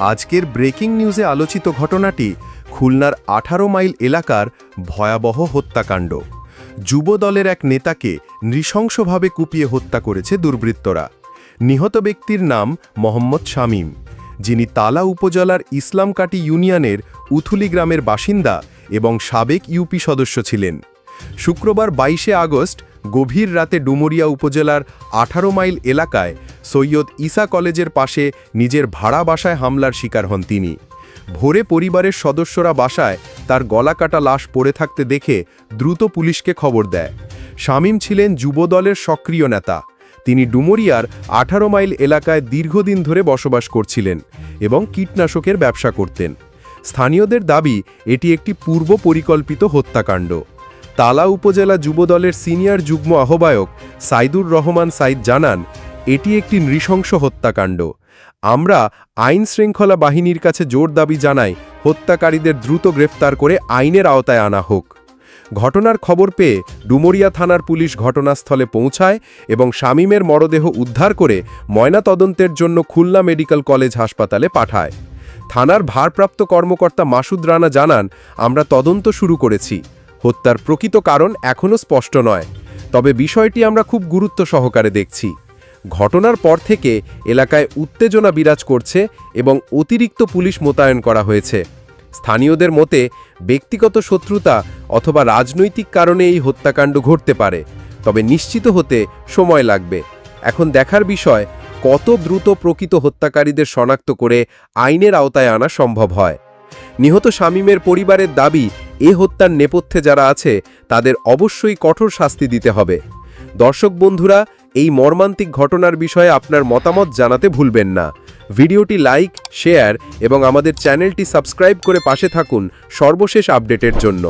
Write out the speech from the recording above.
আজকের ব্রেকিং নিউজে আলোচিত ঘটনাটি খুলনার আঠারো মাইল এলাকার ভয়াবহ হত্যাকাণ্ড। যুব দলের এক নেতাকে নৃশংসভাবে কুপিয়ে হত্যা করেছে দুর্বৃত্তরা। নিহত ব্যক্তির নাম মোহাম্মদ শামীম, যিনি তালা উপজেলার ইসলামকাটি ইউনিয়নের উথুলি গ্রামের বাসিন্দা এবং সাবেক ইউপি সদস্য ছিলেন। শুক্রবার বাইশে আগস্ট গভীর রাতে ডুমুরিয়া উপজেলার আঠারো মাইল এলাকায় সৈয়দ ঈসা কলেজের পাশে নিজের ভাড়া বাসায় হামলার শিকার হন তিনি। ভোরে পরিবারের সদস্যরা বাসায় তার গলাকাটা লাশ পড়ে থাকতে দেখে দ্রুত পুলিশকে খবর দেয়। শামীম ছিলেন যুবদলের সক্রিয় নেতা। তিনি ডুমুরিয়ার আঠারো মাইল এলাকায় দীর্ঘদিন ধরে বসবাস করছিলেন এবং কীটনাশকের ব্যবসা করতেন। স্থানীয়দের দাবি, এটি একটি পূর্ব পরিকল্পিত হত্যাকাণ্ড। তালা উপজেলা যুবদলের সিনিয়র যুগ্ম আহ্বায়ক সাইদুর রহমান সাইদ জানান, এটি একটি নৃশংস হত্যাকাণ্ড। আমরা আইন শৃঙ্খলা বাহিনীর কাছে জোর দাবি জানাই, হত্যাকারীদের দ্রুত গ্রেফতার করে আইনের আওতায় আনা হোক। ঘটনার খবর পেয়ে ডুমরিয়া থানার পুলিশ ঘটনাস্থলে পৌঁছায় এবং শামীমের মরদেহ উদ্ধার করে ময়নাতদন্তের জন্য খুলনা মেডিকেল কলেজ হাসপাতালে পাঠায়। থানার ভারপ্রাপ্ত কর্মকর্তা মাসুদ রানা জানান, আমরা তদন্ত শুরু করেছি। হত্যার প্রকৃত কারণ এখনও স্পষ্ট নয়। তবে বিষয়টি আমরা খুব গুরুত্ব সহকারে দেখছি। ঘটনার পর থেকে এলাকায় উত্তেজনা বিরাজ করছে এবং অতিরিক্ত পুলিশ মোতায়েন করা হয়েছে। স্থানীয়দের মতে, ব্যক্তিগত শত্রুতা অথবা রাজনৈতিক কারণে এই হত্যাকাণ্ড ঘটতে পারে, তবে নিশ্চিত হতে সময় লাগবে। এখন দেখার বিষয়, কত দ্রুত প্রকৃত হত্যাকারীদের শনাক্ত করে আইনের আওতায় আনা সম্ভব হয়। নিহত শামীমের পরিবারের দাবি এ হত্যার নেপথ্যে যারা আছে, তাদের অবশ্যই কঠোর শাস্তি দিতে হবে। দর্শক বন্ধুরা, এই মর্মান্তিক ঘটনার বিষয়ে আপনার মতামত জানাতে ভুলবেন না। ভিডিওটি লাইক, শেয়ার এবং আমাদের চ্যানেলটি সাবস্ক্রাইব করে পাশে থাকুন সর্বশেষ আপডেটের জন্য।